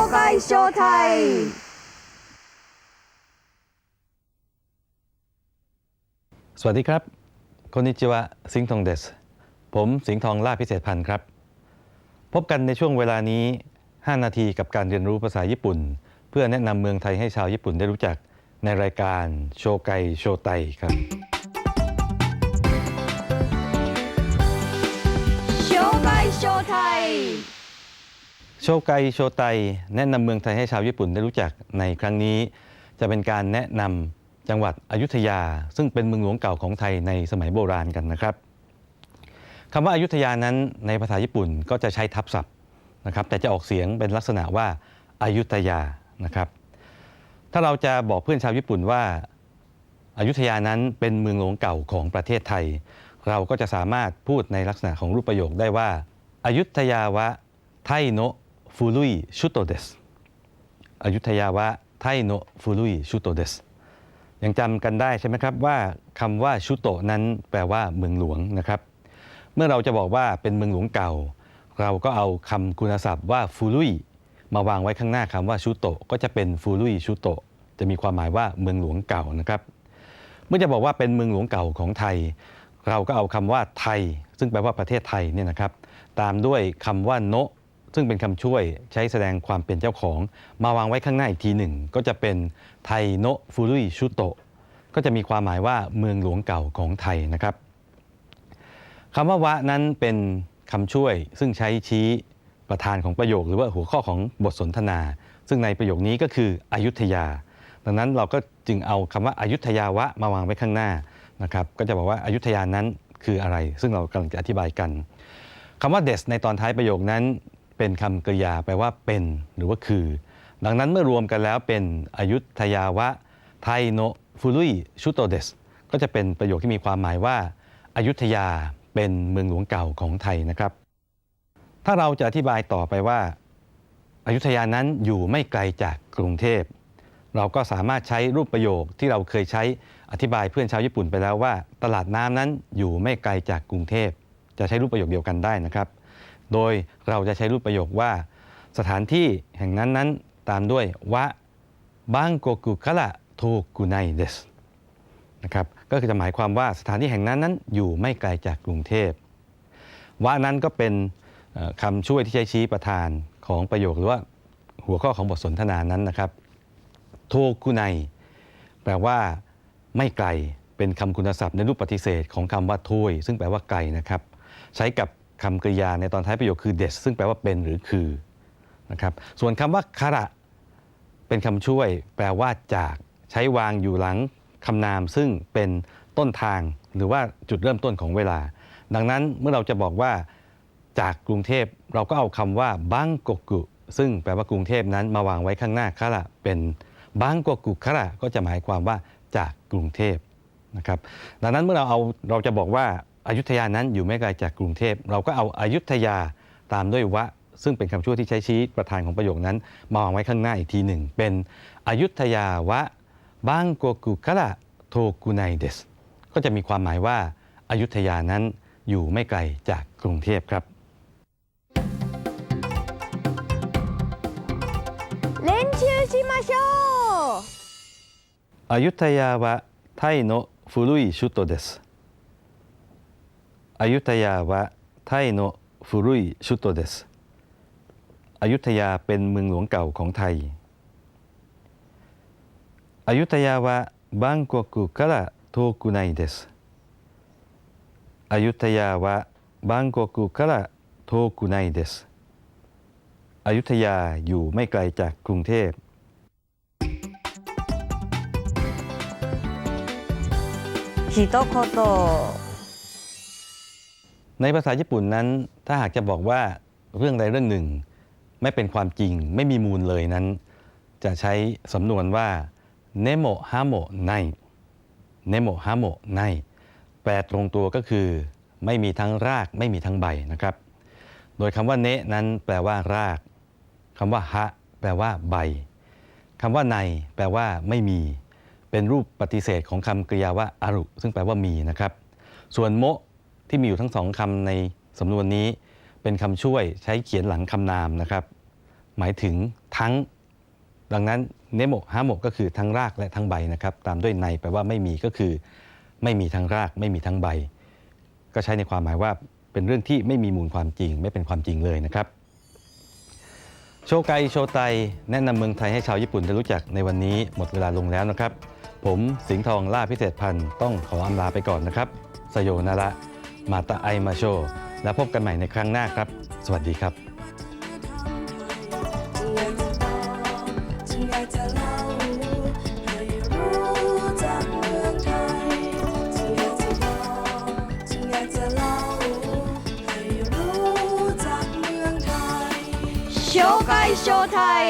โชว์ไกโชว์ไทยสวัสดีครับคนิจิวะสิงห์ทองเดส ผมสิงห์ทองล่าพิเศษพันธ์ครับ พบกันในช่วงเวลานี้ 5 นาทีกับการเรียนรู้ภาษาญี่ปุ่น เพื่อแนะนำเมืองไทยให้ชาวญี่ปุ่นได้รู้จักในรายการโชไกโชไตครับ โชว์ไกโชว์ไทยโชไกโชไตแนะนำเมืองไทยให้ชาวญี่ปุ่นได้รู้จักในครั้งนี้ จะเป็นการแนะนำจังหวัดอยุธยา ซึ่งเป็นเมืองหลวงเก่าของไทยในสมัยโบราณกันนะครับคำว่าอายุทยานั้นในภาษาญี่ปุ่นก็จะใช้ทับศัพท์นะครับ แต่จะออกเสียงเป็นลักษณะว่าอายุทยานะครับ ถ้าเราจะบอกเพื่อนชาวญี่ปุ่นว่าอายุทยานั้นเป็นเมืองหลวงเก่าของประเทศไทย เราก็จะสามารถพูดในลักษณะของรูปประโยคได้ว่าอายุทยาวะไทโนะ ฟูรุยชุโตเดสอยุธยาวะไทโนฟูรุยชุโตเดสยังจำกันได้ใช่ไหมครับว่าคำว่าชุโตนั้นแปลว่าเมืองหลวงนะครับ เมื่อเราจะบอกว่าเป็นเมืองหลวงเก่า เราก็เอาคำคุณศัพท์ว่าฟูรุยมาวางไว้ข้างหน้าคำว่าชุโตก็จะเป็นฟูรุยชุโตจะมีความหมายว่าเมืองหลวงเก่านะครับ เมื่อจะบอกว่าเป็นเมืองหลวงเก่าของไทย เราก็เอาคำว่าไทย ซึ่งแปลว่าประเทศไทยเนี่ยนะครับ ตามด้วยคำว่าโนะ ซึ่งเป็นคำช่วยใช้แสดงความเป็นเจ้าของ มาวางไว้ข้างหน้าอีกทีหนึ่ง ก็จะเป็นไทโนฟูรุยชุโตะก็จะมีความหมายว่าเมืองหลวงเก่าของไทยนะครับคำว่าวะนั้นเป็นคำช่วยซึ่งใช้ชี้ประธานของประโยค หรือว่าหัวข้อของบทสนทนา ซึ่งในประโยคนี้ก็คืออยุธยา ดังนั้นเราก็จึงเอาคำว่าอายุทยาวะมาวางไว้ข้างหน้านะครับก็จะบอกว่าอายุทยานั้นคืออะไร ซึ่งเรากำลังจะอธิบายกันคำว่า des ในตอนท้ายประโยคนั้น เป็นคำกริยาแปลว่าเป็นหรือว่าคือ ดังนั้นเมื่อรวมกันแล้วเป็นอายุทยาวะไทโนฟูรุยชุโตเดสก็จะเป็นประโยคที่มีความหมายว่าอายุทยาเป็นเมืองหลวงเก่าของไทยนะครับ ถ้าเราจะอธิบายต่อไปว่าอายุทยานั้นอยู่ไม่ไกลจากกรุงเทพ เราก็สามารถใช้รูปประโยคที่เราเคยใช้อธิบายเพื่อนชาวญี่ปุ่นไปแล้วว่า ตลาดน้ำนั้นอยู่ไม่ไกลจากกรุงเทพ จะใช้รูปประโยคเดียวกันได้นะครับ โดยเราจะใช้รูปประโยคว่า สถานที่แห่งนั้นนั้นตามด้วยวะบังโกกุคาระโทกุไนเดสนะครับก็คือจะหมายความว่าสถานที่แห่งนั้นนั้นอยู่ไม่ไกลจากกรุงเทพวะนั้นก็เป็นเอ่อคำช่วยที่ใช้ชี้ประธานของประโยคหรือว่าหัวข้อของบทสนทนานั้นนะครับโทกุไนแปลว่าไม่ไกลเป็นคำคุณศัพท์ในรูปปฏิเสธของคำว่าถ้ยซึ่งแปลว่าไกลนะครับ ใช้กับ คำกริยาในตอนท้ายประโยคคือ des ซึ่งแปลว่าเป็นหรือคือนะครับส่วนคำว่าคาระเป็นคำช่วย แปลว่าจากใช้วางอยู่หลังคำนามซึ่งเป็นต้นทางหรือว่าจุดเริ่มต้นของเวลา ดังนั้นเมื่อเราจะบอกว่าจากกรุงเทพเราก็เอาคำว่าบังกกุซึ่งแปลว่ากรุงเทพนั้นมาวางไว้ข้างหน้าคาระเป็นบังกกุคาระก็จะหมายความว่าจากกรุงเทพนะครับดังนั้นเมื่อเราเอาเราจะบอกว่า อยุธยานั้นอยู่ไม่ไกลจากกรุงเทพ เราก็เอาอายุธยาตามด้วยวะ ซึ่งเป็นคำช่วยที่ใช้ชี้ประธานของประโยคนั้นมาวางไว้ข้างหน้าอีกทีหนึ่ง เป็นอายุธยาวะบางโกกุกะระโทกุไนเดสก็จะมีความหมายว่าอายุธยานั้นอยู่ไม่ไกลจากกรุงเทพครับ เล่นชื่อชิมาโชอายุธยาวะไทโนฟุรุยชุโตเดส アユタヤはタイの古い首都です。อยุธยาเป็นเมืองหลวงเก่าของไทยอยุธยาはバンコクから遠くないです。อยุธยาはバンコクから遠くないです。อยุธยาอยู่ไม่ไกลจากกรุงเทพ ฮิโตโคโต ในภาษาญี่ปุ่นนั้น ถ้าหากจะบอกว่าเรื่องใดเรื่องหนึ่ง ไม่เป็นความจริงไม่มีมูลเลยนั้น จะใช้สำนวนว่าเนโมฮาโมไนเนโมฮาโมไนแปลตรงตัวก็คือ ไม่มีทั้งรากไม่มีทั้งใบนะครับ โดยคำว่าเนะนั้นแปลว่ารากคำว่าฮะแปลว่าใบคำว่าในแปลว่าไม่มี เป็นรูปปฏิเสธของคำกริยาว่าอารุซึ่งแปลว่ามีนะครับ ส่วนโมะ ที่มีอยู่ทั้งสองคำในสำนวนนี้ เป็นคำช่วยใช้เขียนหลังคำนามนะครับ หมายถึงทั้ง ดังนั้นเนโมฮาโมก็คือทั้งรากและทั้งใบนะครับ ตามด้วยในแปลว่าไม่มีก็คือ ไม่มีทั้งราก ไม่มีทั้งใบ ก็ใช้ในความหมายว่าเป็นเรื่องที่ไม่มีมูลความจริง ไม่เป็นความจริงเลยนะครับ โชไกโชไตแนะนำเมืองไทยให้ชาวญี่ปุ่นได้รู้จักในวันนี้หมดเวลาลงแล้วนะครับ ผมสิงห์ทองล่าพิเศษพันธ์ต้องขออำลาไปก่อนนะครับสโยนาระ มาตาไอมาโชแล้วพบกันใหม่ในครั้งหน้าครับ สวัสดีครับจึงอยากจะเล่าให้รู้จักเมืองไทยจึงอยากจะบอกจึงอยากจะเล่าให้รู้จักเมืองไทยโชไกโชไทย